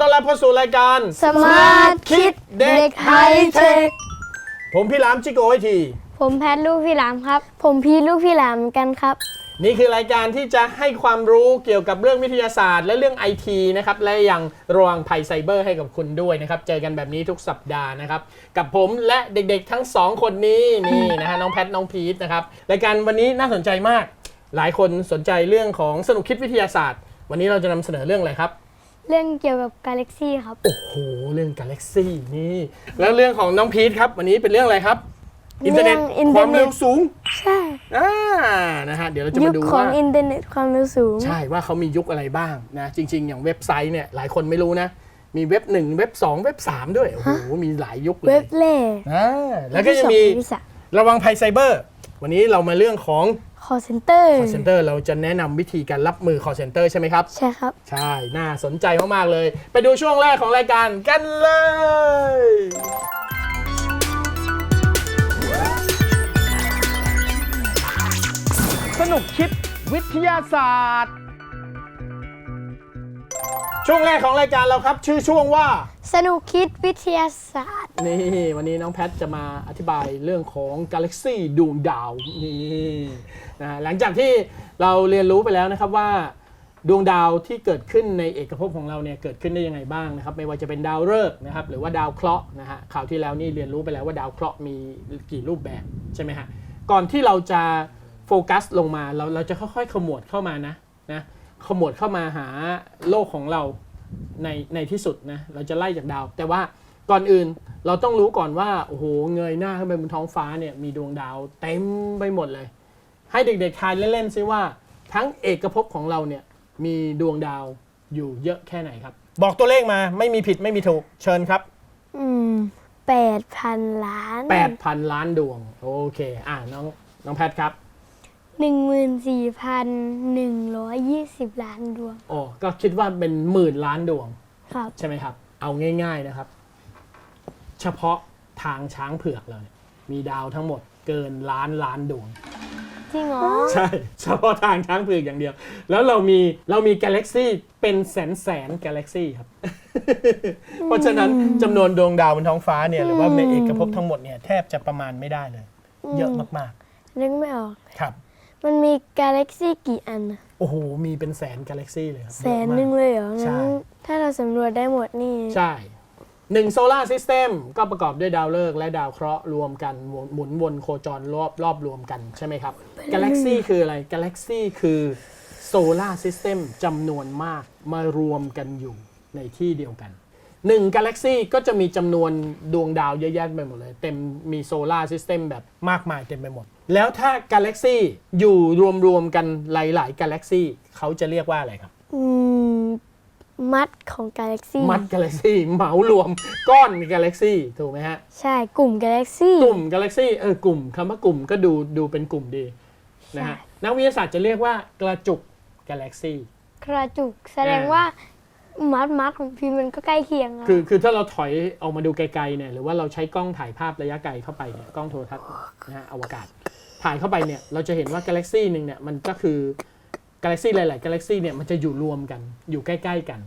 ต้อนรับเข้าสู่รายการสมาร์ทคิดเด็กไฮเทคผมพี่หลามจิโกไอที ผมแพทย์ลูกพี่หลามครับ ผมพีลูกพี่หลามเหมือนกันครับ นี่คือรายการที่จะให้ความรู้เกี่ยวกับเรื่องวิทยาศาสตร์ และเรื่องไอทีนะครับ และยังระวังภัยไซเบอร์ให้กับคุณด้วยนะครับ เจอกันแบบนี้ทุกสัปดาห์นะครับ กับผมและเด็กๆทั้งสองคนนี้นี่นะฮะน้องแพทน้องพีทนะครับรายการวันนี้น่าสนใจมาก หลายคนสนใจเรื่องของสนุกคิดวิทยาศาสตร์ วันนี้เราจะนำเสนอเรื่องอะไรครับ เรื่องเกี่ยวกับกาแล็กซี่ครับ โอ้โห เรื่องกาแล็กซี่นี่ แล้วเรื่องของน้องพีทครับ วันนี้เป็นเรื่องอะไรครับ อินเทอร์เน็ต เรื่องอินคเทอวามร์เน็ต เร็วสูง ใช่ อ่า นะฮะ เดี๋ยวเราจะยุมาคดูของว่าอินเทอร์เน็ตความเร็วสูง ใช่ว่าเขามียุคอะไรบ้างนะ จริง ๆ อย่างเว็บไซต์เนี่ย หลายคนไม่รู้นะ มีเว็บ1เว็บ2เว็บ3ด้วย โอ้โห มีหลายยุคเลเว็ยบเล่อ่าแล้วก็จะมีวิสาระวังภัยไซเบอร์ วันนี้เรามาเรื่องของ คอเซ็นเตอร์ call center เราจะแนะนำวิธีการรับมือ call center ใช่ไหมครับ ใช่ครับ ใช่ น่าสนใจมากๆเลย ไปดูช่วงแรกของรายการกันเลย สนุกคิดวิทยาศาสตร์ ช่วงแรกของรายการเราครับ ชื่อช่วงว่าสนุกคิดวิทยาศาสตร์ นี่วันนี้น้องแพทจะมาอธิบายเรื่องของกาแล็กซี่ดวงดาวนี่นะฮะหลังจากที่เราเรียนรู้ไปแล้วนะครับว่า ดวงดาวที่เกิดขึ้นในเอกภพของเราเนี่ยเกิดขึ้นได้ยังไงบ้างนะครับ ไม่ว่าจะเป็นดาวฤกษ์นะครับหรือว่าดาวเคราะห์นะฮะข่าวที่แล้วนี่เรียนรู้ไปแล้วว่าดาวเคราะห์มีกี่รูปแบบใช่ไหมฮะก่อนที่เราจะโฟกัสลงมาเราเราจะค่อยๆขมวดเข้ามานะนะ ขมวดเข้ามาหาโลกของเราในในที่สุดนะเราจะไล่จากดาว แต่ว่าก่อนอื่นเราต้องรู้ก่อนว่าโอ้โหเงยหน้าขึ้นไปบนท้องฟ้าเนี่ยมีดวงดาวเต็มไปหมดเลย ให้เด็กๆทายเล่นๆซิว่า ทั้งเอกภพของเราเนี่ยมีดวงดาวอยู่เยอะแค่ไหนครับ บอกตัวเลขมาไม่มีผิดไม่มีถูกเชิญครับ อืมแปดพันล้าน 8,000 ล้านดวง โอเค อะน้องน้องแพทครับ หนึ่งหมื่นสี่พันหนึ่งร้อยยี่สิบล้านดวง โอ้ก็คิดว่าเป็นหมื่นล้านดวง ครับ ใช่ไหมครับ เอาง่าย ๆนะครับ เฉพาะทางช้างเผือกเราเนี่ยมีดาวทั้งหมดเกินล้านล้านดวง จริงเหรอ ใช่ เฉพาะทางช้างเผือกอย่างเดียว แล้วเรามีเรามีกาแล็กซี่เป็นแสนแสนกาแล็กซี่ครับ เพราะฉะนั้นจำนวนดวงดาวบนท้องฟ้าเนี่ยหรือว่าในเอกภพทั้งหมดเนี่ยแทบจะประมาณไม่ได้เลย เยอะมากนึกไม่ออก ๆ ครับ มันมีกาแล็กซี่กี่อันอะโอ้โห มีเป็นแสนกาแล็กซี่เลยครับแสนหนึ่งเยอะมาก เลยเหรอใช่ งั้นถ้าเราสำรวจได้หมดนี่ใช่หนึ่งโซลาร์ซิสเต็มก็ประกอบด้วยดาวฤกษ์และดาวเคราะห์รวมกันหมุนหมุนวนโคจรรอบรอบรวมกันใช่ไหมครับกาแล็กซี่คืออะไรกาแล็กซี่คือโซลาร์ซิสเต็มจำนวนมากมารวมกันอยู่ในที่เดียวกัน หนึ่งกาแล็กซี่ก็จะมีจำนวนดวงดาวเยอะแยะไปหมดเลย เต็มมีโซลาร์ซิสเต็มแบบมากมายเต็มไปหมด แล้วถ้ากาแล็กซี่อยู่รวมๆกันหลายๆกาแล็กซี่เขาจะเรียกว่าอะไรครับ อืม มัดของกาแล็กซี่ มัดกาแล็กซี่เหมารวม ก้อนกาแล็กซี่ถูกไหมฮะ ใช่ กลุ่มกาแล็กซี่ กลุ่มกาแล็กซี่เออกลุ่มคำว่ากลุ่มก็ดูดูเป็นกลุ่มดีนะฮะนักวิทยาศาสตร์จะเรียกว่ากระจุกกาแล็กซี่ กระจุกแสดงว่า มัดมัดของพิมพ์มันก็ใกล้เคียงอะคือคือถ้าเราถอยออกมาดูไกลๆเนี่ยหรือว่าเราใช้กล้องถ่ายภาพระยะไกลเข้าไปเนี่ยกล้องโทรทัศน์นะฮะอวกาศ ถ่ายเข้าไปเนี่ยเราจะเห็นว่ากาแล็กซี่หนึ่งเนี่ยมันก็คือกาแล็กซี่หลายๆกาแล็กซี่เนี่ยมันจะอยู่รวมกันอยู่ใกล้ๆกัน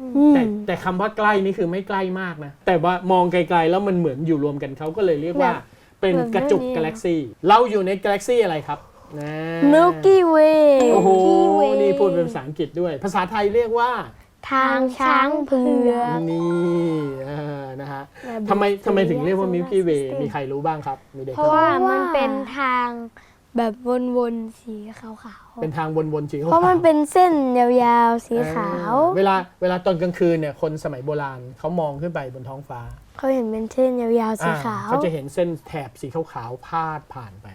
อืมแต่แต่คำว่าใกล้นี่คือไม่ใกล้มากนะ แต่ว่ามองไกลๆแล้วมันเหมือนอยู่รวมกันเขาก็เลยเรียกว่าแบบเป็นกระจุกกาแล็กซี่เราอยู่ในกาแล็กซี่อะไรครับนะ Milky Way โอ้โห Milky Way นี่พูดเป็นภาษาอังกฤษด้วย ภาษาไทยเรียกว่า ทางช้างเผือก นี่เออนะฮะแบบทำไมทำไมถึงเรียกว่า Solar Milky Way System มีใครรู้บ้างครับ มีเด็กเพราะว่ามันเป็นทางแบบวนๆสีขาวเป็นทางวนๆสีๆขาวเพราะมันเป็นเส้นยาวๆสีขาวเออเวลาเวลาตอนกลางคืนเนี่ยคนสมัยโบราณเขามองขึ้นไปบนท้องฟ้า เขาเห็นเป็นเส้นยาวๆสีอ่าขาว เขาจะเห็นเส้นแถบสีขาวๆพาดผ่านไป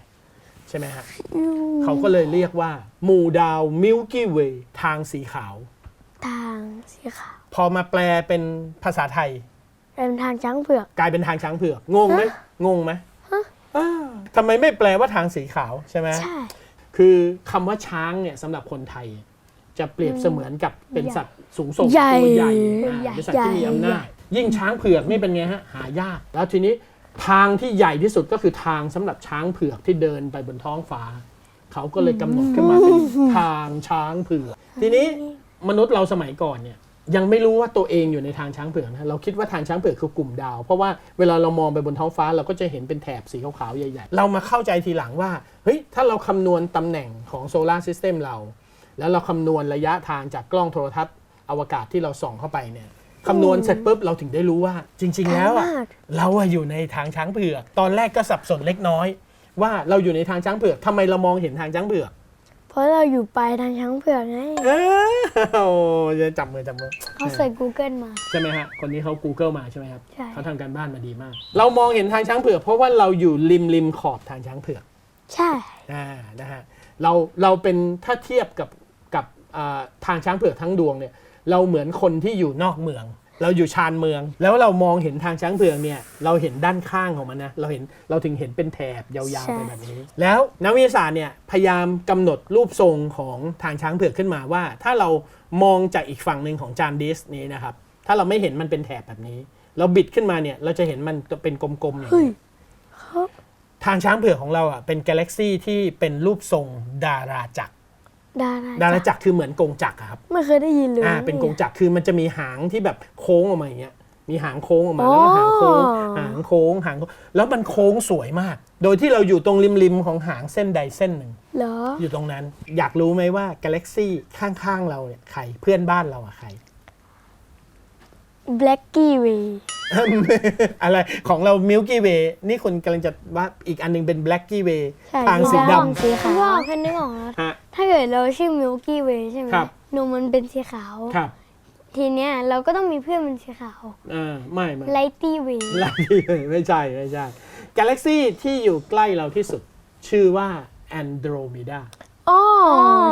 ใช่ไหมฮะเขาก็เลยเรียกว่าหมู่ดาวมิลกี้เวย์ทางสีขาว ทางสีขาวพอมาแปลเป็นภาษาไทย เป็นทางช้างเผือก กลายเป็นทางช้างเผือกงงไหมงงไหมอ่าทำไมไม่แปลว่าทางสีขาวใช่ไหมใช่ คือคำว่าช้างเนี่ยสำหรับคนไทย จะเปรียบเสมือนกับเป็นสัตว์สูงส่งใหญ่ตัวใหญ่อ่าใหญ่เป็นสัตว์ที่มีอำนาใหญ่จยิ่งช้างเผือกนี่เป็นไงฮะหายาก แล้วทีนี้ทางที่ใหญ่ที่สุดก็คือทางสำหรับช้างเผือกที่เดินไปบนท้องฟ้า เขาก็เลยกำหนดขึ้นมาเป็นทางช้างเผือก ทีนี้ มนุษย์เราสมัยก่อนเนี่ยยังไม่รู้ว่าตัวเองอยู่ในทางช้างเผือกนะเราคิดว่าทางช้างเผือกคือกลุ่มดาว เพราะว่าเวลาเรามองไปบนท้องฟ้าเราก็จะเห็นเป็นแถบสีขาวๆใหญ่ๆ เรามาเข้าใจทีหลังว่าเฮ้ยถ้าเราคำนวณตำแหน่งของโซลาร์ซิสเต็มเรา แล้วเราคำนวณระยะทางจากกล้องโทรทัศน์อวกาศที่เราส่องเข้าไปเนี่ยคำนวณเสร็จปุ๊บเราถึงได้รู้ว่า จริง ๆ แล้วอะมากเราอะอยู่ในทางช้างเผือก ตอนแรกก็สับสนเล็กน้อย ว่าเราอยู่ในทางช้างเผือกทำไมเรามองเห็นทางช้างเผือกเพ ราะเราอยู่ปลายทางช้างเผือกไงเอ้ยโอ้ยจับมือจับมือเขาใส่ Google มา ใช่ไหมฮะ คนนี้เขา Google มาใช่ไหมครับใช่ เขาทำการบ้านมาดีมาก เรามองเห็นทางช้างเผือกเพราะว่าเราอยู่ริมริมขอบทางช้างเผือก ใช่ อ่า นะฮะ เรา เราเป็นถ้าเทียบกับกับอ่าทางช้างเผือกทั้งดวงเนี่ย เราเหมือนคนที่อยู่นอกเมือง เราอยู่ชานเมือง แล้วเรามองเห็นทางช้างเผือกเนี่ยเราเห็นด้านข้างของมันนะเราเห็นเราถึงเห็นเป็นแถบยาวๆไปแบบนี้ แล้วนักวิทยาศาสตร์เนี่ยพยายามกำหนดรูปทรงของทางช้างเผือกขึ้นมาว่า ถ้าเรามองจากอีกฝั่งหนึ่งของจานดิสนี้นะครับถ้าเราไม่เห็นมันเป็นแถบแบบนี้ เราบิดขึ้นมาเนี่ยเราจะเห็นมันเป็นกลมๆอย่างเฮ้ยนี้ทางช้างเผือกของเราอะเป็นกาแล็กซี่ที่เป็นรูปทรงดาราจักร ดาราดาราจักรคือเหมือนกงจักรอะครับไม่เคยได้ยินเลยอ่าเป็นกงจักรคือมันจะมีหางที่แบบโค้งออกมาอย่างเงี้ยมีหางโค้งออกมาแล้วก็หางโค้งหางโค้งหางโค้งแล้วมันโค้งสวยมาก โดยที่เราอยู่ตรงริมๆของหางเส้นใดเส้นหนึ่งเหรออยู่ตรงนั้น อยากรู้ไหมว่ากาแล็กซี่ข้างๆเราเนี่ยใครเพื่อนบ้านเราอะใคร Blacky Way อะไรของเรา Milky Way นี่คุณกำลังจะว่าอีกอันหนึงเป็น Blacky Way ใช่ทางสีสีดสีขาวว่าแค่นึกออกแล้วำฮะ ถ้าเกิดเราชื่อ Milky Way ใช่ไหมครับ นมมันเป็นสีขาว ครับทีเนี้ยเราก็ต้องมีเพื่อนเป็นสีขาวอ่าไม่ไม่ Lighty Way ไล่ไม่ใช่ ไม่ใช่กาแล็กซี่ที่อยู่ใกล้เราที่สุด ชื่อว่า Andromeda อ๋อ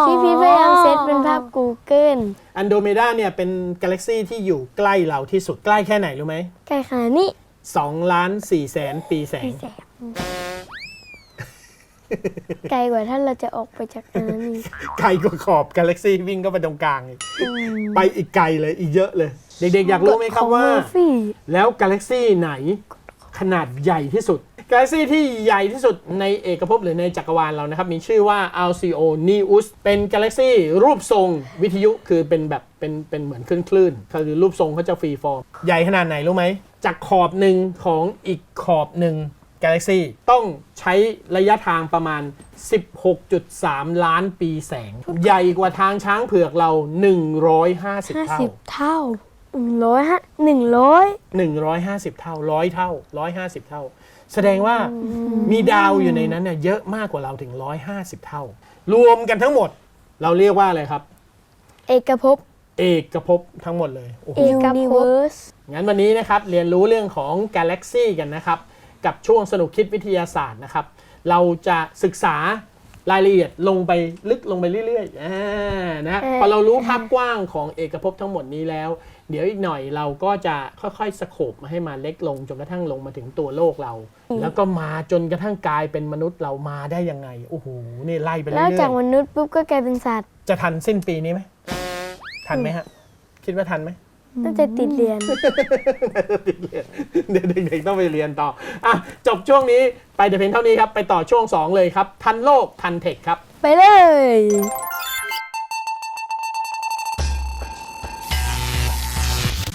ที่พี่พยายามเซตเป็นภาพ Google Andromeda เนี่ยเป็นกาแล็กซี่ที่อยู่ใกล้เราที่สุดใกล้แค่ไหนรู้ไหมไก่ขานี่2ล้าน4แสนปีแสงพี่แสบไกลกว่าถ้าเราจะออกไปจากอันนั้นอีกไกลกว่าขอบกาแล็กซี่วิ่งเข้าไปตรงกลางอีกไปอีกไกลเลยอีกเยอะเลย เด็กๆ อยากรู้ไหมครับว่า ของ Murphy แล้วกาแล็กซี่ไหนขนาดใหญ่ที่สุด กาแล็กซี่ที่ใหญ่ที่สุดในเอกภพหรือในจักรวาลเรานะครับ มีชื่อว่า Alceo Neus เป็นกาแล็กซี่รูปทรงวิทยุคือเป็นแบบเป็นเป็นเหมือนคลื่นคลื่นๆคือรูปทรงเขาจะฟรีฟอร์ม ใหญ่ขนาดไหนรู้ไหม จากขอบหนึ่งของอีกขอบหนึ่งกาแล็กซี่ต้องใช้ระยะทางประมาณ 16.3 ล้านปีแสง ใหญ่กว่าทางช้างเผือกเรา 150 เท่า 50 เท่าหนึ่งร้อยฮะหนึ่งร้อย150 เท่า100เท่า 150 เท่า แสดงว่ามีดาวอยู่ในนั้นเนี่ยเยอะมากกว่าเราถึง 150 เท่า รวมกันทั้งหมด เราเรียกว่าอะไรครับ เอกภพเอกภพทั้งหมดเลยโอ้โห เอกภพงั้นวันนี้นะครับเรียนรู้เรื่องของกาแล็กซี่กันนะครับ กับช่วงสนุกคิดวิทยาศาสตร์นะครับ เราจะศึกษารายละเอียดลงไปลึกลงไปเรื่อยๆอ่านะฮะเอ่อพอเรารู้ภาพกว้างของเอกภพทั้งหมดนี้แล้ว เดี๋ยวอีกหน่อยเราก็จะค่อยๆสโคบมาให้มันเล็กลงจนกระทั่งลงมาถึงตัวโลกเรา แล้วก็มาจนกระทั่งกลายเป็นมนุษย์เรามาได้ยังไงโอ้โหนี่ไล่ไปเรื่แล้วจากอยมนุษย์ปุ๊บก็กลายเป็นสัตว์ๆจะทันสิ้นปีนี้ไหมทันไหมฮะคิดว่าทันไหม น่าจะติดเรียน เดี๋ยวเด็กๆต้องไปเรียนต่ออะจบช่วงนี้ไปแต่เพียงเท่านี้ครับ ไปต่อช่วง 2 เลยครับ ทันโลกทันเทคครับ ไปเลย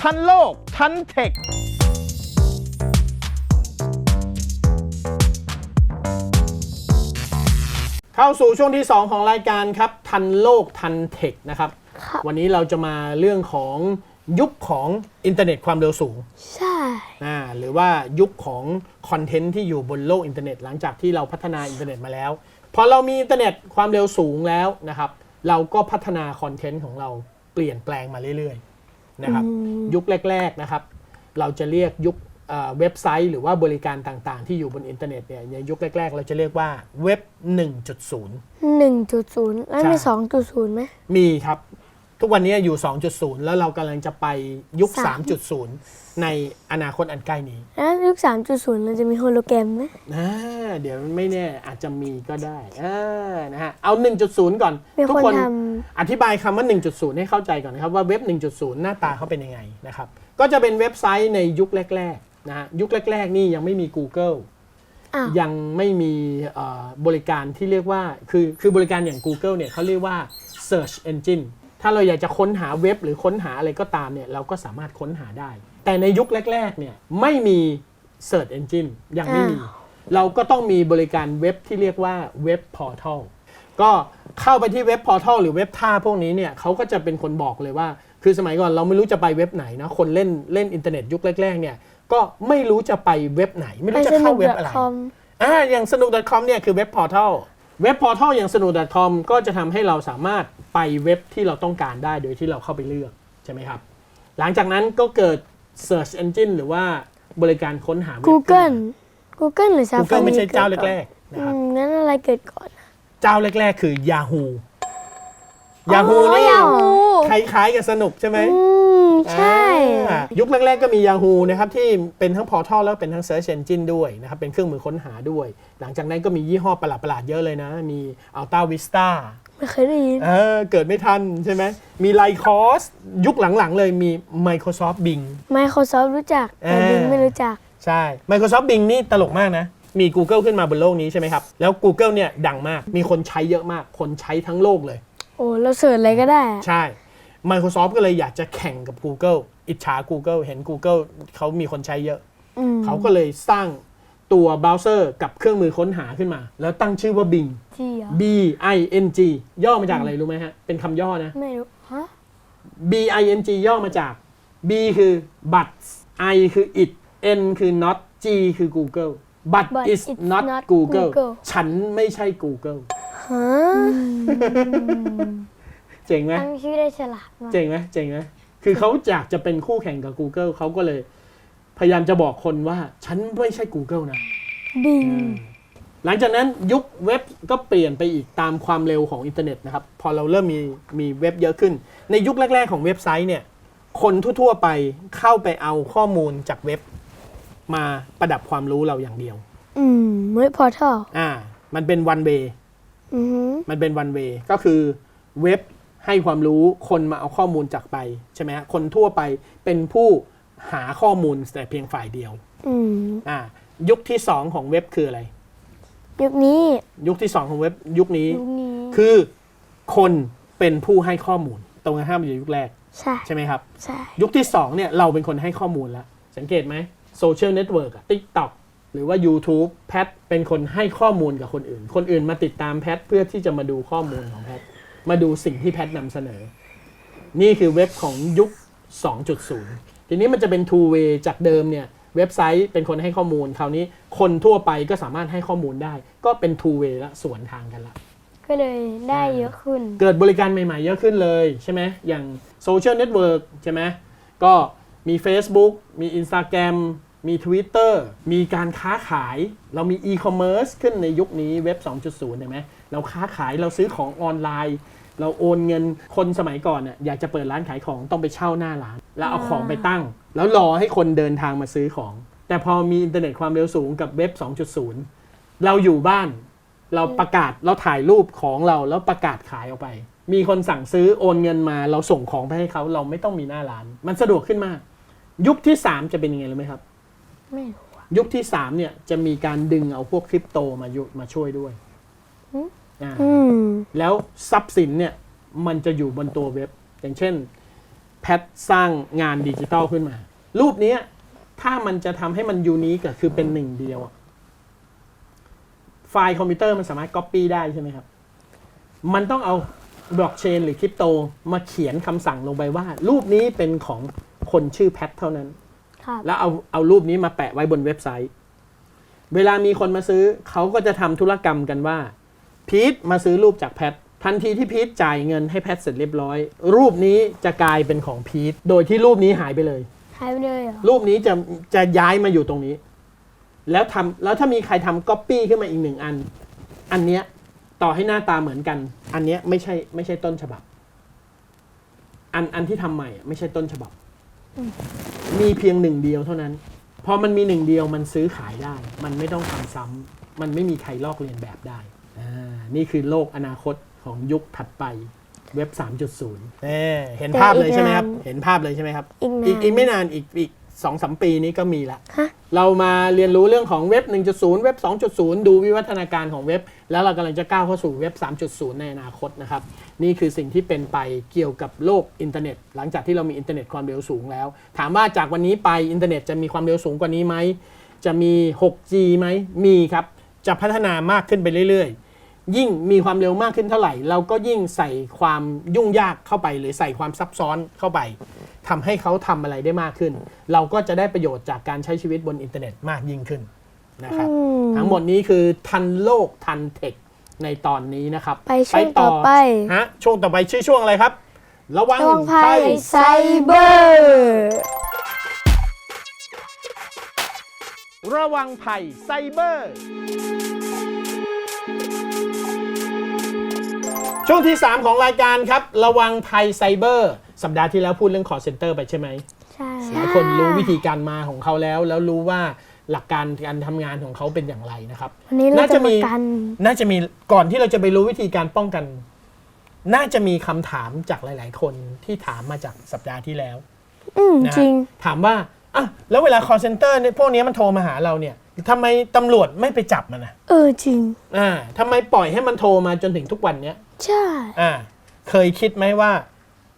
ทันโลก ทันเทคเข้าสู่ช่วงที่ 2 ของรายการครับ ทันโลกทันเทคนะครับ วันนี้เราจะมาเรื่องของยุคของอินเทอร์เน็ตความเร็วสูง ใช่อ่าหรือว่ายุคของคอนเทนต์ที่อยู่บนโลกอินเทอร์เน็ต หลังจากที่เราพัฒนาอินเทอร์เน็ตมาแล้วพพอเรามีอินเทอร์เน็ตความเร็วสูงแล้วนะครับ เราก็พัฒนาคอนเทนต์ของเราเปลี่ยนแปลงมาเรื่อยๆ นะครับ ยุคแรก ๆนะครับ เราจะเรียกยุคเอ่อเว็บไซต์หรือว่าบริการต่างๆ ที่อยู่บนอินเทอร์เน็ตเนี่ยในยุคแรก ๆ เราจะเรียกว่าเว็บ 1.0 1.0 แล้วมีใช่2.0ไหมมีครับ ทุกวันนี้อยู่ 2.0 แล้วเรากำลังจะไปยุคสาม3.0 ในอนาคตอันใกล้นี้แล้วยุค 3.0เราจะมีโฮโลแกรมไหมอ่าเดี๋ยวไม่แน่อาจจะมีก็ได้อ่านะฮะเอา 1.0 ก่อนมีทุกคนคนท อธิบายคำว่า 1.0 ให้เข้าใจก่อนนะครับว่าเว็บ 1.0 หน้าตาเขาเป็นยังไงนะครับ ก็จะเป็นเว็บไซต์ในยุคแรกๆนะฮะยุคแรก ๆ นี่ยังไม่มี Google อ้าว ยังไม่มีเอ่อบริการที่เรียกว่าคือคือบริการอย่าง Google เนี่ยเขาเรียกว่า Search Engine ถ้าเราอยากจะค้นหาเว็บหรือค้นหาอะไรก็ตามเนี่ยเราก็สามารถค้นหาได้ แต่ในยุคแรกๆเนี่ยไม่มี Search Engine ยังไม่มี เราก็ต้องมีบริการเว็บที่เรียกว่าเว็บพอร์ทัล ก็เข้าไปที่เว็บพอร์ทัลหรือเว็บท่าพวกนี้เนี่ยเขาก็จะเป็นคนบอกเลยว่า คือสมัยก่อนเราไม่รู้จะไปเว็บไหนนะคนเล่นเล่นอินเทอร์เน็ตยุคแรกๆเนี่ยก็ไม่รู้จะไปเว็บไหน ไม่ไปรู้จะสนุเข้ากเว็บอะไร .com อ่าอย่างสนุก .com เนี่ยคือเว็บพอร์ทัลเว็บพอร์ทัลอย่างสนุก .com ก็จะทำให้เราสามารถไปเว็บที่เราต้องการได้โดยที่เราเข้าไปเลือกใช่ไหมครับ หลังจากนั้นก็เกิด Search Engine หรือว่าบริการค้นหาเว็บ Google Google หรือ Safari Google ไม่ใช่เจ้ากิดก่อนแรกๆนะครับอืมนั้นอะไรเกิดก่อน เจ้าแรก ๆ คือ Yahoo Yahoo นี่ Yahoo คล้ายๆกับสนุกใช่ไหมอืมใช่อ่ายุคแรก ๆ ก็มี Yahoo นะครับที่เป็นทั้ง Portal แล้วเป็นทั้ง Search Engine ด้วยนะครับเป็นเครื่องมือค้นหาด้วย หลังจากนั้นก็มียี่ห้อประหลาดๆเยอะเลยนะ มี Alta Vista ไม่เคยได้ยินเออเกิดไม่ทันใช่ไหมมีไลคอสยุคหลัง ๆ เลยมี Microsoft Bing Microsoft รู้จักแต่อ่า Bing ไม่รู้จัก ใช่ Microsoft Bing นี่ตลกมากนะ มี Google ขึ้นมาบนโลกนี้ใช่ไหมครับ แล้ว Google เนี่ยดังมากมีคนใช้เยอะมาก คนใช้ทั้งโลกเลย โอ้เราเสิร์ชอะไรก็ได้อะใช่ Microsoft ก็เลยอยากจะแข่งกับ Google อิจฉา Google เห็น Google เขามีคนใช้เยอะ อืมเขาก็เลยสร้างตัวเบราว์เซอร์กับเครื่องมือค้นหาขึ้นมา แล้วตั้งชื่อว่า Bing จีเหรอ B I N G ย่อมาจากอะไรรู้ไหมฮะ เป็นคำย่อนะ ไม่รู้ฮะ B I N G ย่อมาจาก B คือ but I คือ it N คือ not G คือ Google but But is it's not not Google Google ฉันไม่ใช่ Google ฮะเจ๋งไหมตั้งชื่อได้ฉลาดมากเจ๋งไหมเจ๋งไหมคือเขาอยากจะเป็นคู่แข่งกับ Google เขาก็เลย พยายามจะบอกคนว่า ฉันไม่ใช่ Google นะ บิง หลังจากนั้นยุคเว็บก็เปลี่ยนไปอีกตามความเร็วของอินเทอร์เน็ตนะครับ พอเราเริ่มมีมีเว็บเยอะขึ้น ในยุคแรก ๆ ของเว็บไซต์เนี่ย คนทั่ว ๆ ไปเข้าไปเอาข้อมูลจากเว็บ มาประดับความรู้เราอย่างเดียว อืมเว็บพอร์ทัลอ่า มันเป็น one way อือหือมันเป็น one way ก็คือเว็บให้ความรู้คนมาเอาข้อมูลจากไปใช่ไหมฮะคนทั่วไปเป็นผู้หาข้อมูลแต่เพียงฝ่ายเดียวอืมอ่ายุคที่สองของเว็บคืออะไร ยุคนี้ยุคที่สองของเว็บยุคนี้ ยุคนี้ คือคนเป็นผู้ให้ข้อมูล ตรงกันข้ามกับยุคแรกใช่ใช่ไหมครับ ใช่ ยุคที่2เนี่ยเราเป็นคนให้ข้อมูลแล้วสังเกตไหม โซเชียลเน็ตเวิร์กติ๊กต็อกหรือว่า YouTube แพทเป็นคนให้ข้อมูลกับคนอื่น คนอื่นมาติดตามแพทเพื่อที่จะมาดูข้อมูลของแพทมาดูสิ่งที่แพทนำเสนอ นี่คือเว็บของยุค 2.0 ทีนี้มันจะเป็น two way จากเดิมเนี่ยเว็บไซต์เป็นคนให้ข้อมูลคราวนี้คนทั่วไปก็สามารถให้ข้อมูลได้ ก็เป็น two way ละสวนทางกันละ ก็เลยได้เยอะขึ้น เกิดบริการใหม่ๆ เยอะขึ้นเลยใช่ไหมอย่างโซเชียลเน็ตเวิร์กใช่ไหมก็มี Facebook มี Instagram มี Twitter มีการค้าขาย เรามีอีคอมเมิร์ซขึ้นในยุคนี้เว็บ 2.0 เห็นไหมเราค้าขายเราซื้อของออนไลน์ เราโอนเงินคนสมัยก่อนน่ะอยากจะเปิดร้านขายของต้องไปเช่าหน้าร้าน แล้วเอาของไปตั้ง แล้วรอให้คนเดินทางมาซื้อของ แต่พอมีอินเทอร์เน็ตความเร็วสูงกับเว็บ 2.0 เราอยู่บ้าน เราประกาศเราถ่ายรูปของเราแล้วประกาศขายออกไป มีคนสั่งซื้อโอนเงินมา เราส่งของไปให้เขาเราไม่ต้องมีหน้าร้าน มันสะดวกขึ้นมาก ยุคที่ 3 จะเป็นยังไงรู้ไหมครับ ไม่รู้ยุคที่3เนี่ยจะมีการดึงเอาพวกคริปโตมายุมาช่วยด้วยอ่าอืม แล้วทรัพย์สินเนี่ยมันจะอยู่บนตัวเว็บ อย่างเช่น แพทสร้างงานดิจิตอลขึ้นมา รูปเนี้ยถ้ามันจะทำให้มันยูนิคอะคือเป็นหนึ่งเดียวอะไฟล์คอมพิวเตอร์มันสามารถก๊อปปี้ได้ใช่ไหมครับ มันต้องเอาบล็อกเชนหรือคริปโตมาเขียนคำสั่งลงไปว่า รูปนี้เป็นของคนชื่อแพทเท่านั้นครับ แล้วเอาเอารูปนี้มาแปะไว้บนเว็บไซต์ เวลามีคนมาซื้อเขาก็จะทำธุรกรรมกันว่า พีทมาซื้อรูปจากแพททันทีที่พีทจ่ายเงินให้แพทเสร็จเรียบร้อย รูปนี้จะกลายเป็นของพีทโดยที่รูปนี้หายไปเลยหายไปเลยเหรอรูปนี้จะจะย้ายมาอยู่ตรงนี้ แล้วทำแล้วถ้ามีใครทำก๊อปปี้ขึ้นมาอีกหนึ่งอัน อันเนี้ยต่อให้หน้าตาเหมือนกัน อันเนี้ยไม่ใช่ไม่ใช่ต้นฉบับ อันอันที่ทำใหม่อะไม่ใช่ต้นฉบับ มีเพียงหนึ่งเดียวเท่านั้น พอมันมีหนึ่งเดียวมันซื้อขายได้ มันไม่ต้องทำซ้ำมันไม่มีใครลอกเลียนแบบได้อ่านี่คือโลกอนาคตของยุคถัดไปเว็บ 3.0เอ่เห็นภาพเลยใช่ไหมครับ เห็นภาพเลยใช่ไหมครับ อีกนาน อีกอีกไม่นานอีกอีก สองสามปีนี้ก็มีละ ฮะ เรามาเรียนรู้เรื่องของเว็บ 1.0 เว็บ 2.0 ดูวิวัฒนาการของเว็บ แล้วเรากำลังจะก้าวเข้าสู่เว็บ 3.0 ในอนาคตนะครับ นี่คือสิ่งที่เป็นไปเกี่ยวกับโลกอินเทอร์เน็ต หลังจากที่เรามีอินเทอร์เน็ตความเร็วสูงแล้ว ถามว่าจากวันนี้ไปอินเทอร์เน็ตจะมีความเร็วสูงกว่านี้ไหม จะมี 6G ไหม มีครับ จะพัฒนามากขึ้นไปเรื่อยๆ ยิ่งมีความเร็วมากขึ้นเท่าไหร่ เราก็ยิ่งใส่ความยุ่งยากเข้าไป หรือใส่ความซับซ้อนเข้าไปทำให้เขาทำอะไรได้มากขึ้น เราก็จะได้ประโยชน์จากการใช้ชีวิตบนอินเทอร์เน็ตมากยิ่งขึ้นนะครับอืมทั้งหมดนี้คือทันโลกทันเทคในตอนนี้นะครับ ไปช่วงต่อไปฮะช่วงต่อไปชื่อช่วงอะไรครับ ระวังช่วงภัภัยยไซเบอร์ระวังภัยไซเบอร์ ช่วงที่ 3 ของรายการครับ ระวังภัยไซเบอร์ สัปดาห์ที่แล้วพูดเรื่อง call center ไปใช่ไหมใช่ หลายคนรู้วิธีการมาของเขาแล้ว แล้วรู้ว่าหลักการการทำงานของเขาเป็นอย่างไรนะครับวันนี้เราน่าจะจะมีมากัน น่าจะมีก่อนที่เราจะไปรู้วิธีการป้องกัน น่าจะมีคำถามจากหลาย ๆ คนที่ถามมาจากสัปดาห์ที่แล้ว อืมนะฮะจริง ถามว่าอะแล้วเวลา call center เนี่ยพวกนี้มันโทรมาหาเราเนี่ยทำไมตำรวจไม่ไปจับมันนะเออจริง อ่าทำไมปล่อยให้มันโทรมาจนถึงทุกวันเนี้ย ใช่ อ่าเคยคิดไหมว่า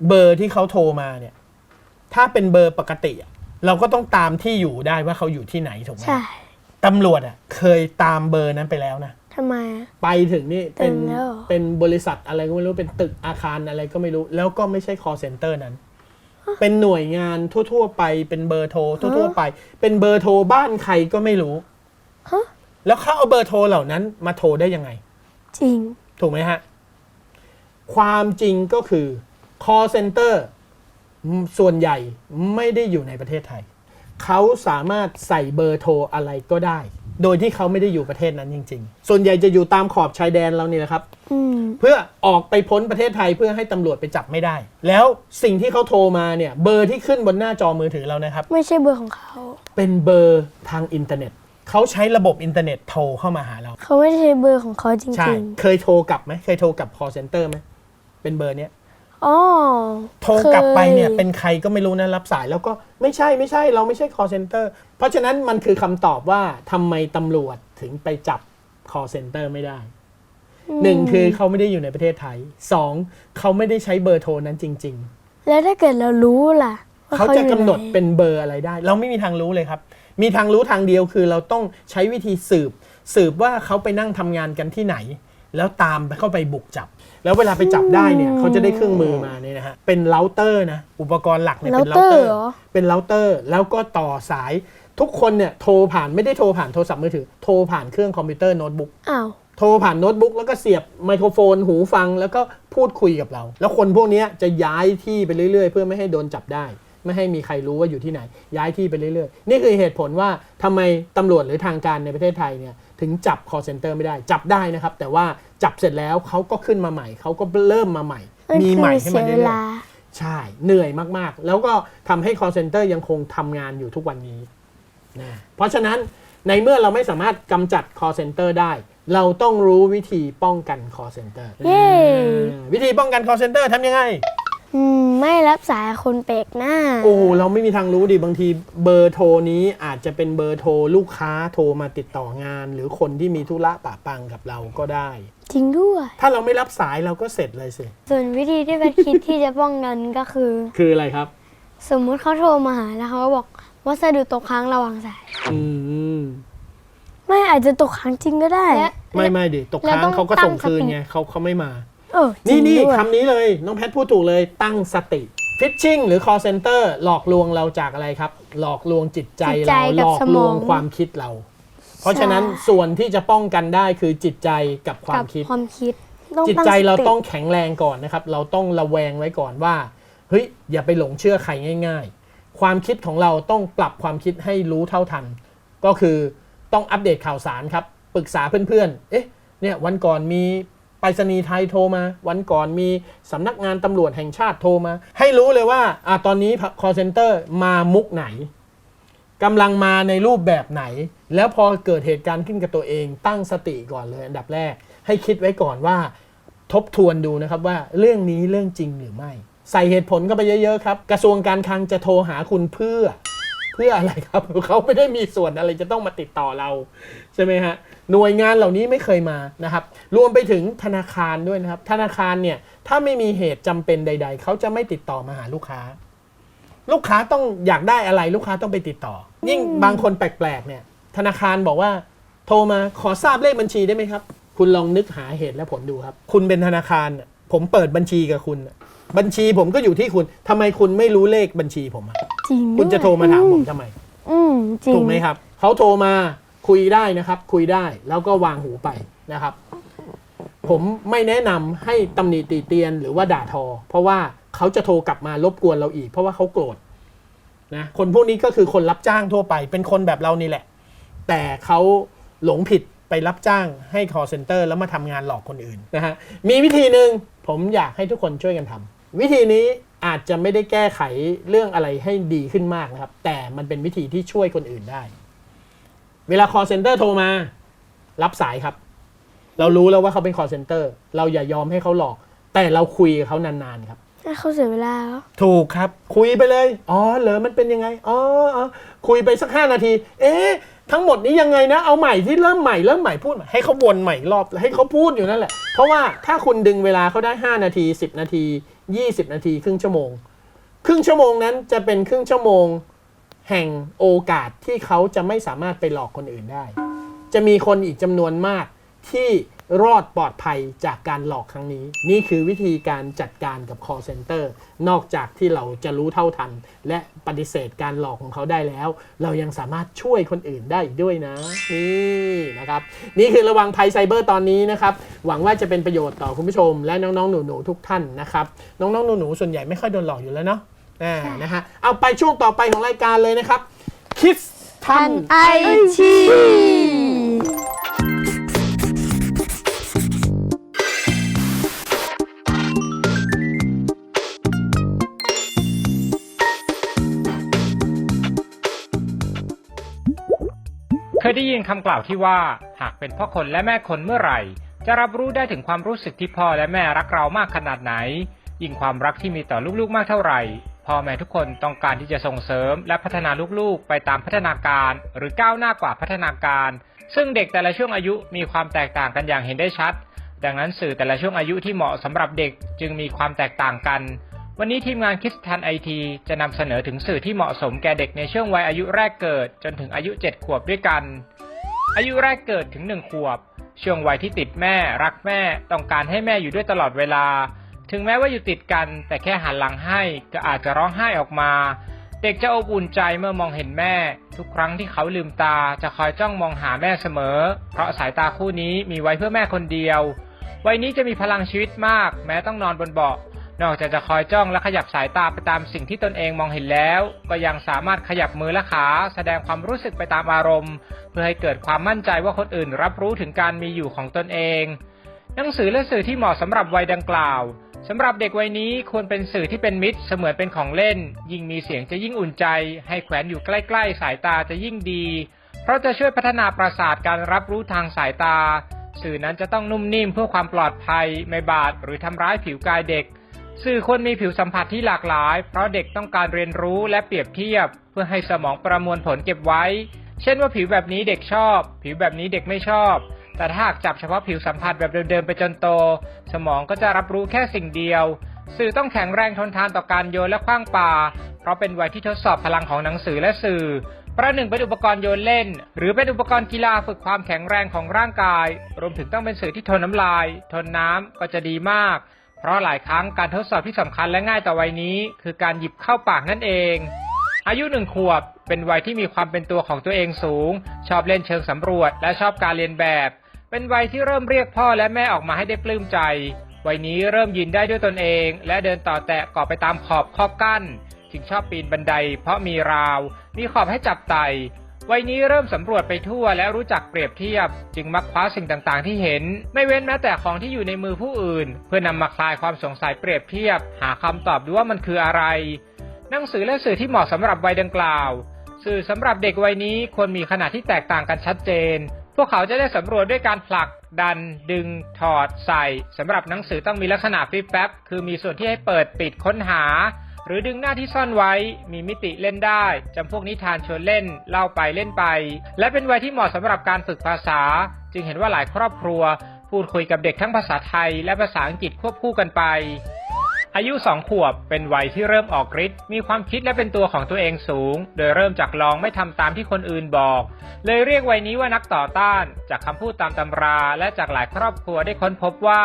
เบอร์ที่เขาโทรมาเนี่ย ถ้าเป็นเบอร์ปกติอะเราก็ต้องตามที่อยู่ได้ว่าเขาอยู่ที่ไหนถูกไหมใช่ตำรวจอะ เคยตามเบอร์นั้นไปแล้วนะ ทำไมอะ ไปถึงนี่เป็นถึงแล้วเหรอ เป็นบริษัทอะไรก็ไม่รู้เป็นตึกอาคารอะไรก็ไม่รู้ แล้วก็ไม่ใช่ call center นั้น เป็นหน่วยงานทั่ว ๆ ไปเป็นเบอร์โทรทั่ว ๆ ไป เป็นเบอร์โทรบ้านใครก็ไม่รู้ ฮะแล้วเขาเอาเบอร์โทรเหล่านั้นมาโทรได้ยังไง จริง ถูกไหมฮะ ความจริงก็คือ call center ส่วนใหญ่ไม่ได้อยู่ในประเทศไทย เขาสามารถใส่เบอร์โทรอะไรก็ได้ โดยที่เขาไม่ได้อยู่ประเทศนั้นจริง ๆ ส่วนใหญ่จะอยู่ตามขอบชายแดนเรานี่แหละครับอืมเพื่อออกไปพ้นประเทศไทยเพื่อให้ตำรวจไปจับไม่ได้ แล้วสิ่งที่เขาโทรมาเนี่ยเบอร์ที่ขึ้นบนหน้าจอมือถือเรานะครับ ไม่ใช่เบอร์ของเขา เป็นเบอร์ทางอินเทอร์เน็ตเขาใช้ระบบอินเทอร์เน็ตโทรเข้ามาหาเรา เขาไม่ใช่เบอร์ของเขาจใช่ริงเคยโทรกลับไหมเคยโทรกลับ call center ไหม เป็นเบอร์เนี้ยๆอ๋อโทรกลับไปเนี่ยคเป็นใครก็ไม่รู้นะรับสายแล้วก็ไม่ใช่ไม่ใช่เราไม่ใช่ call center เพราะฉะนั้นมันคือคำตอบว่าทำไมตำรวจถึงไปจับ call center ไม่ได้หนึ่งคือเขาไม่ได้อยู่ในประเทศไทยสองเขาไม่ได้ใช้เบอร์โทรนั้นจริง ๆ แล้วถ้าเกิดเรารู้ล่ะว่เขาจะอยู่กำหนดไเป็นเบอร์อะไรได้ เราไม่มีทางรู้เลยครับ มีทางรู้ทางเดียวคือเราต้องใช้วิธีสืบ สืบว่าเขาไปนั่งทำงานกันที่ไหน แล้วตามไปเข้าไปบุกจับ แล้วเวลาไปจับได้เนี่ยเขาจะได้เครื่องมือมาเนี่ยนะฮะเป็นเราเตอร์นะอุปกรณ์หลักเนี่ยเป็นเราเราเตเตออร์ร์เหรอ เป็นเราเตอร์แล้วก็ต่อสายทุกคนเนี่ยโทรผ่านไม่ได้โทรผ่านโทรศัพท์มือถือโทรผ่านเครื่องคอมพิวเตอร์โน้ตบุ๊ก อ้าว โทรผ่านโน้ตบุ๊กแล้วก็เสียบไมโครโฟนหูฟังแล้วก็พูดคุยกับเรา แล้วคนพวกเนี้ยจะย้ายที่ไปเรื่อยๆ เพื่อไม่ให้โดนจับได้ ไม่ให้มีใครรู้ว่าอยู่ที่ไหน ย้ายที่ไปเรื่อยๆ นี่คือเหตุผลว่าทำไมตำรวจหรือทางการในประเทศไทยเนี่ยถึงจับ call center ไม่ได้จับได้นะครับ แต่ว่าจับเสร็จแล้วเขาก็ขึ้นมาใหม่เขาก็เริ่มมาใหม่มันมีคืใหม่อให้เสีมันยเวเรื่อยลาๆใช่เหนื่อยมากๆ แล้วก็ทำให้ call center ยังคงทำงานอยู่ทุกวันนี้นะเพราะฉะนั้นในเมื่อเราไม่สามารถกำจัด call center ได้ เราต้องรู้วิธีป้องกัน call center เย้อ่าวิธีป้องกัน call center ทำยังไง อืมไม่รับสายคนแปลกหน้า โอ้เราไม่มีทางรู้ดิบางทีเบอร์โทรนี้อาจจะเป็นเบอร์โทรลูกค้าโทรมาติดต่องาน หรือคนที่มีธุระปะปังกับเราก็ได้ จริงด้วย ถ้าเราไม่รับสายเราก็เสร็จเลยสิ ส่วนวิธีที่แพทคิดที่จะป้องกันก็คือ คืออะไรครับ สมมุติเขาโทรมาหาแล้วเขาก็บอกวัสดุตกค้างระหว่างสาย อืมไม่อาจจะตกค้างจริงก็ได้ไม่ไม่ดิตกค้างเราต้องเขาก็ส่งคืนตั้งสติ ไงเขาเขาไม่มา เออจรินี่งนี่ด้วย คำนี้เลย น้องแพทพูดถูกเลยตั้งสติฟิชชิงหรือ call center หลอกลวงเราจากอะไรครับ หลอกลวงจิตใจจิตใจเราหกับลอกสลมวองงความคิดเราสเพราะฉะนั้นส่วนที่จะป้องกันได้คือจิตใจกับควากัมคิด ความคิดจิตใจเราต้องแข็งแรงก่อนนะครับ เราต้องระแวงไว้ก่อนว่าเฮ้ยอย่าไปหลงเชื่อใครง่าย ๆ ความคิดของเราต้องปรับความคิดให้รู้เท่าทัน ก็คือต้องอัปเดตข่าวสารครับ ปรึกษาเพื่อนๆ เอ๊ะเนี่ยวันก่อนมี ไปรษณีย์ไทยโทรมา วันก่อนมีสำนักงานตำรวจแห่งชาติโทรมา ให้รู้เลยว่าอะตอนนี้ call center มามุกไหนกำลังมาในรูปแบบไหน แล้วพอเกิดเหตุการณ์ขึ้นกับตัวเอง ตั้งสติก่อนเลยอันดับแรก ให้คิดไว้ก่อนว่าทบทวนดูนะครับว่าเรื่องนี้เรื่องจริงหรือไม่ ใส่เหตุผลเข้าไปเยอะๆครับ กระทรวงการคลังจะโทรหาคุณเพื่อ เพื่ออะไรครับเขาไม่ได้มีส่วนอะไรจะต้องมาติดต่อเราใช่ไหมฮะหน่วยงานเหล่านี้ไม่เคยมานะครับ รวมไปถึงธนาคารด้วยนะครับ ธนาคารเนี่ยถ้าไม่มีเหตุจำเป็นใด ๆ เขาจะไม่ติดต่อมาหาลูกค้า ลูกค้าต้องอยากได้อะไรลูกค้าต้องไปติดต่อ ยิ่งบางคนแปลกๆเนี่ยธนาคารบอกว่า โทรมาขอทราบเลขบัญชีได้ไหมครับ คุณลองนึกหาเหตุและผลดูครับ คุณเป็นธนาคารน่ะ ผมเปิดบัญชีกับคุณน่ะบัญชีผมก็อยู่ที่คุณทำไมคุณไม่รู้เลขบัญชีผมอะจริงคุณจะโทรมาถามผมทำไม อืมจริงถูกไหมครับเขาโทรมาคุยได้นะครับ คุยได้แล้วก็วางหูไปนะครับ ผมไม่แนะนำให้ตำหนิตีเตียนหรือว่าด่าทอ เพราะว่าเขาจะโทรกลับมารบกวนเราอีก เพราะว่าเขาโกรธนะคนพวกนี้ก็คือคนรับจ้างทั่วไป เป็นคนแบบเรานี่แหละ แต่เขาหลงผิด ไปรับจ้างให้ call center แล้วมาทำงานหลอกคนอื่นนะฮะมีวิธีหนึ่งผมอยากให้ทุกคนช่วยกันทำวิธีนี้อาจจะไม่ได้แก้ไขเรื่องอะไรให้ดีขึ้นมากนะครับ แต่มันเป็นวิธีที่ช่วยคนอื่นได้ เวลา call center โทรมา รับสายครับ เรารู้แล้วว่าเขาเป็น call center เราอย่ายอมให้เขาหลอก แต่เราคุยกับเขานานๆครับให้เขาเสียเวลาแล้วถูกครับ คุยไปเลย อ๋อ เหรอมันเป็นยังไง อ๋ออ๋อคุยไปสักห้านาที เอ๊ะ ทั้งหมดนี้ยังไงนะ เอาใหม่ที่เริ่มใหม่เริ่มใหม่พูดใหม่ให้เขาวนใหม่รอบให้เขาพูดอยู่นั่นแหละ เพราะว่าถ้าคุณดึงเวลาเขาได้ 5 นาที 10 นาที 20 นาที ครึ่งชั่วโมง ครึ่งชั่วโมงนั้นจะเป็นครึ่งชั่วโมง แห่งโอกาสที่เขาจะไม่สามารถไปหลอกคนอื่นได้ จะมีคนอีกจำนวนมากที่ รอดปลอดภัยจากการหลอกครั้งนี้ นี่คือวิธีการจัดการกับ call center นอกจากที่เราจะรู้เท่าทัน และปฏิเสธการหลอกของเขาได้แล้ว เรายังสามารถช่วยคนอื่นได้อีกด้วยนะ นี่นะครับ นี่คือระวังภัยไซเบอร์ตอนนี้นะครับ หวังว่าจะเป็นประโยชน์ต่อคุณผู้ชม และน้องๆ หนูๆทุกท่านนะครับ น้องๆหนูๆส่วนใหญ่ไม่ค่อยโดนหลอกอยู่แล้วเนาะอ่านะฮะเอาไปช่วงต่อไปของรายการเลยนะครับคิดทันไอที ได้ยินคำกล่าวที่ว่า หากเป็นพ่อคนและแม่คนเมื่อไหร่ จะรับรู้ได้ถึงความรู้สึกที่พ่อและแม่รักเรามากขนาดไหน ยิ่งความรักที่มีต่อลูกๆมากเท่าไหร่ พ่อแม่ทุกคนต้องการที่จะส่งเสริม และพัฒนาลูกๆ ไปตามพัฒนาการ หรือก้าวหน้ากว่าพัฒนาการ ซึ่งเด็กแต่ละช่วงอายุมีความแตกต่างกันอย่างเห็นได้ชัด ดังนั้นสื่อแต่ละช่วงอายุที่เหมาะสำหรับเด็กจึงมีความแตกต่างกัน วันนี้ทีมงานคิดทันไอทีจะนำเสนอถึงสื่อที่เหมาะสมแก่เด็กในช่วงวัยอายุแรกเกิด จนถึงอายุ 7 ขวบด้วยกัน อายุแรกเกิดถึง 1 ขวบ ช่วงวัยที่ติดแม่ รักแม่ ต้องการให้แม่อยู่ด้วยตลอดเวลา ถึงแม้ว่าอยู่ติดกัน แต่แค่หันหลังให้ก็อาจจะร้องไห้ออกมา เด็กจะอบอุ่นใจเมื่อมองเห็นแม่ ทุกครั้งที่เขาลืมตาจะคอยจ้องมองหาแม่เสมอ เพราะสายตาคู่นี้มีไว้เพื่อแม่คนเดียววัยนี้จะมีพลังชีวิตมาก แม้ต้องนอนบนเบาะ นอกจากจะคอยจ้องและขยับสายตาไปตามสิ่งที่ตนเองมองเห็นแล้ว ก็ยังสามารถขยับมือและขา แสดงความรู้สึกไปตามอารมณ์ เพื่อให้เกิดความมั่นใจว่าคนอื่นรับรู้ถึงการมีอยู่ของตนเอง หนังสือและสื่อที่เหมาะสำหรับวัยดังกล่าวสำหรับเด็กวัยนี้ควรเป็นสื่อที่เป็นมิตรเสมือนเป็นของเล่น ยิ่งมีเสียงจะยิ่งอุ่นใจ ให้แขวนอยู่ใกล้ๆ สายตาจะยิ่งดี เพราะจะช่วยพัฒนาประสาทการรับรู้ทางสายตา สื่อนั้นจะต้องนุ่มนิ่มเพื่อความปลอดภัย ไม่บาดหรือทำร้ายผิวกายเด็ก สื่อควรมีผิวสัมผัสที่หลากหลาย เพราะเด็กต้องการเรียนรู้และเปรียบเทียบ เพื่อให้สมองประมวลผลเก็บไว้ เช่นว่าผิวแบบนี้เด็กชอบ ผิวแบบนี้เด็กไม่ชอบ แต่ถ้าหากจับเฉพาะผิวสัมผัสแบบเดิมๆไปจนโต สมองก็จะรับรู้แค่สิ่งเดียว สื่อต้องแข็งแรงทนทานต่อการโยนและคว้างปาเพราะเป็นวัยที่ทดสอบพลังของหนังสือและสื่อ ประหนึ่งเป็นอุปกรณ์โยนเล่น หรือเป็นอุปกรณ์กีฬาฝึกความแข็งแรงของร่างกาย รวมถึงต้องเป็นสื่อที่ทนน้ำลาย ทนน้ำก็จะดีมาก เพราะหลายครั้งการทดสอบที่สำคัญและง่ายต่อวัยนี้ คือการหยิบเข้าปากนั่นเอง อายุหนึ่งขวบเป็นวัยที่มีความเป็นตัวของตัวเองสูง ชอบเล่นเชิงสำรวจ และชอบการเรียนแบบ เป็นวัยที่เริ่มเรียกพ่อและแม่ออกมาให้ได้ปลื้มใจ วัยนี้เริ่มยืนได้ด้วยตนเอง และเดินต่อแตะเกาะไปตามขอบข้อกั้น จึงชอบปีนบันได เพราะมีราว มีขอบให้จับไต่ วัยนี้เริ่มสำรวจไปทั่วและรู้จักเปรียบเทียบ จึงมักคว้าสิ่งต่างๆ ที่เห็น ไม่เว้นแม้แต่ของที่อยู่ในมือผู้อื่น เพื่อนำมาคลายความสงสัยเปรียบเทียบ หาคำตอบดูว่ามันคืออะไร หนังสือและสื่อที่เหมาะสำหรับวัยดังกล่าว สื่อสำหรับเด็กวัยนี้ควรมีขนาดที่แตกต่างกันชัดเจน พวกเขาจะได้สำรวจด้วยการผลัก ดัน ดึง ถอด ใส่สำหรับหนังสือต้องมีลักษณะฟลิปแป๊บคือมีส่วนที่ให้เปิดปิดค้นหา รือดึงหน้าที่ซ่อนไว้ มีมิติเล่นได้จำพวกนิทานชวนเล่น เล่าไปเล่นไป และเป็นวัยที่เหมาะสำหรับการฝึกภาษา จึงเห็นว่าหลายครอบครัว พูดคุยกับเด็กทั้งภาษาไทยและภาษาอังกฤษควบคู่กันไป อายุสองขวบเป็นวัยที่เริ่มออกฤทธิ์มีความคิดและเป็นตัวของตัวเองสูง โดยเริ่มจากลองไม่ทำตามที่คนอื่นบอก เลยเรียกวัยนี้ว่านักต่อต้าน จากคำพูดตามตำรา และจากหลายครอบครัวได้ค้นพบว่า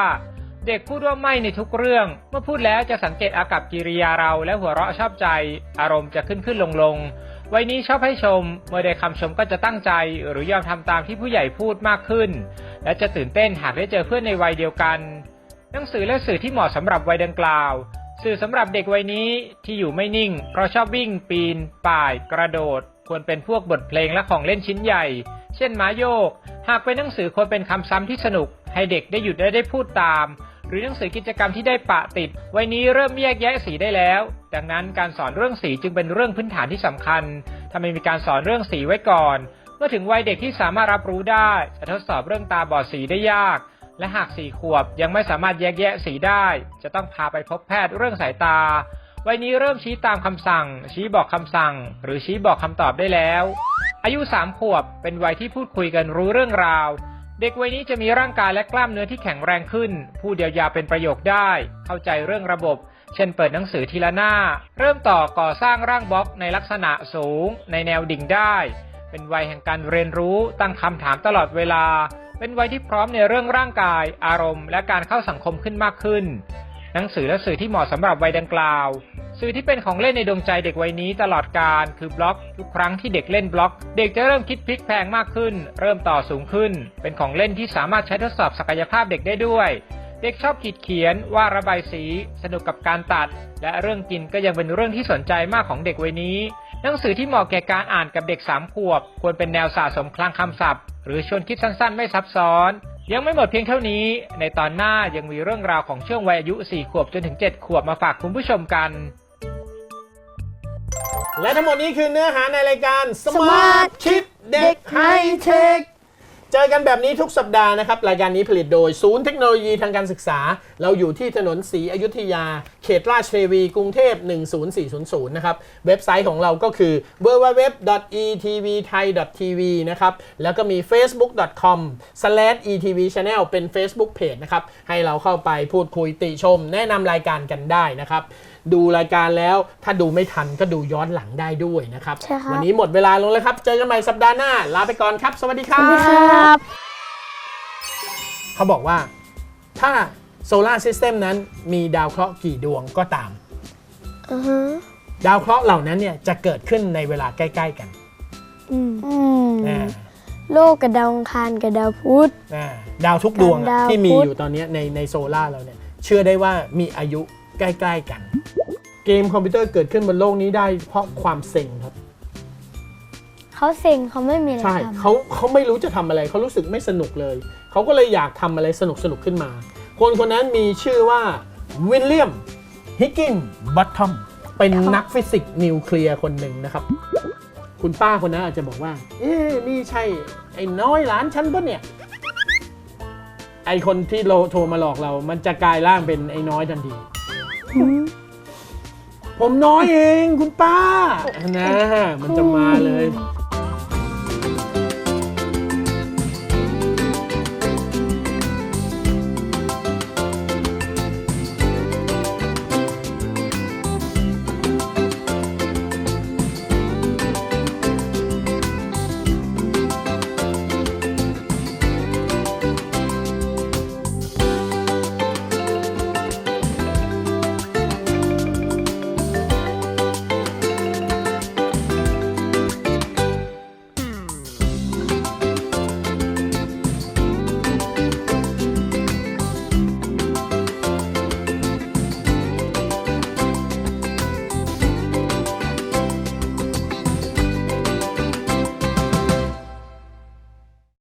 เด็กพูดว่าไม่ในทุกเรื่อง เมื่อพูดแล้วจะสังเกตอากับกิริยาเราและหัวเราะชอบใจ อารมณ์จะขึ้นขึ้นลงลงวัยนี้ชอบให้ชม เมื่อได้คำชมก็จะตั้งใจ หรือยอมทำตามที่ผู้ใหญ่พูดมากขึ้น และจะตื่นเต้นหากได้เจอเพื่อนในวัยเดียวกัน หนังสือและสื่อที่เหมาะสำหรับวัยดังกล่าว สื่อสำหรับเด็กวัยนี้ที่อยู่ไม่นิ่ง เพราะชอบวิ่ง ปีน ป่าย กระโดด ควรเป็นพวกบทเพลงและของเล่นชิ้นใหญ่ เช่นม้าโยก หากเป็นหนังสือควรเป็นคำซ้ำที่สนุก ให้เด็กได้หยุดและได้พูดตาม หรือหนังสือกิจกรรมที่ได้ปะติดวัยนี้เริ่มแยกแยะสีได้แล้ว ดังนั้นการสอนเรื่องสีจึงเป็นเรื่องพื้นฐานที่สำคัญ ถ้าไม่มีการสอนเรื่องสีไว้ก่อน เมื่อถึงวัยเด็กที่สามารถรับรู้ได้จะทดสอบเรื่องตาบอดสีได้ยาก และหากสี่ขวบยังไม่สามารถแยกแยะสีได้ จะต้องพาไปพบแพทย์เรื่องสายตา วัยนี้เริ่มชี้ตามคำสั่ง ชี้บอกคำสั่ง หรือชี้บอกคำตอบได้แล้ว อายุสามขวบเป็นวัยที่พูดคุยกันรู้เรื่องราว เด็กวัยนี้จะมีร่างกายและกล้ามเนื้อที่แข็งแรงขึ้นพูดยวยาเป็นประโยคได้ เข้าใจเรื่องระบบ เช่นเปิดหนังสือทีละหน้า เริ่มต่อก่อสร้างร่างบล็อกในลักษณะสูง ในแนวดิ่งได้ เป็นวัยแห่งการเรียนรู้ตั้งคำถามตลอดเวลา เป็นวัยที่พร้อมในเรื่องร่างกาย อารมณ์ และการเข้าสังคมขึ้นมากขึ้น หนังสือและสื่อที่เหมาะสำหรับวัยดังกล่าว สื่อที่เป็นของเล่นในดวงใจเด็กวัยนี้ตลอดการคือบล็อกทุกครั้งที่เด็กเล่นบล็อก เด็กจะเริ่มคิดพลิกแพลงมากขึ้น เริ่มต่อสูงขึ้น เป็นของเล่นที่สามารถใช้ทดสอบศักยภาพเด็กได้ด้วย เด็กชอบขีดเขียนวาดระบายสี สนุกกับการตัด และเรื่องกินก็ยังเป็นเรื่องที่สนใจมากของเด็กวัยนี้ หนังสือที่เหมาะแก่การอ่านกับเด็กสามขวบ ควรเป็นแนวสะสมคลังคำศัพท์ หรือชวนคิดสั้นๆ ไม่ซับซ้อน ยังไม่หมดเพียงเท่านี้ ในตอนหน้ายังมีเรื่องราวของช่วงวัยอายุ 4 ขวบจนถึง 7 ขวบมาฝากคุณผู้ชมกัน และทั้งหมดนี้คือเนื้อหาในรายการ Smart Smart คิดเด็กไฮเทค เจอกันแบบนี้ทุกสัปดาห์นะครับ รายการนี้ผลิตโดย ศูนย์เทคโนโลยีทางการศึกษา เราอยู่ที่ถนนศรีอยุธยา เขตราชเทวี กรุงเทพ 10400 นะครับ เว็บไซต์ของเราก็คือ www.etvthai.tv นะครับ แล้วก็มี facebook.com/etvchannel เป็น Facebook Page นะครับ ให้เราเข้าไปพูดคุยติชม แนะนำรายการกันได้นะครับ ดูรายการแล้ว ถ้าดูไม่ทันก็ดูย้อนหลังได้ด้วยนะครับ ใช่ครับ วันนี้หมดเวลาลงแล้วครับ เจอกันใหม่สัปดาห์หน้า ลาไปก่อนครับ สวัสดีคสรัวัสดีครับ บ เขาบอกว่า ถ้าโซลาร์ซิสเต็มนั้นมีดาวเคราะห์กี่ดวงก็ตาม อือฮะดาวเคราะห์เหล่านั้นเนี่ยจะเกิดขึ้นในเวลาใกล้ ๆ กันอืมอ่า โลกกับดาวอังคารกับดาวพุธ อ่าดาวทุกดวงอะดาวที่มีพุธ อยู่ตอนเนี้ยในในโซลาร์เราเนี่ยเชื่อได้ว่ามีอายุ ใกล้ๆกัน เกมคอมพิวเตอร์เกิดขึ้นบนโลกนี้ได้ เพราะความเซ็งครับ เขาเซ็งเขาไม่มีอะไรใช่ทำเขาเขาไม่รู้จะทำอะไรเขารู้สึกไม่สนุกเลย เขาก็เลยอยากทำอะไรสนุกสนุกๆขึ้นมา คนคนนั้นมีชื่อว่าวิลเลียมฮิกกินบัตทอมเป็นนักฟิสิกส์นิวเคลียร์คนหนึ่งนะครับ คุณป้าคนนั้นอาจจะบอกว่า เอ๊ะนี่ใช่ ไอ้น้อยหลานฉันปะเนี่ย ไอคนที่โลโทรมาหลอกเรา มันจะกลายร่างเป็นไอ้น้อยทันทีอืม ผมน้อยเองคุณป้านะมันจะมาเลย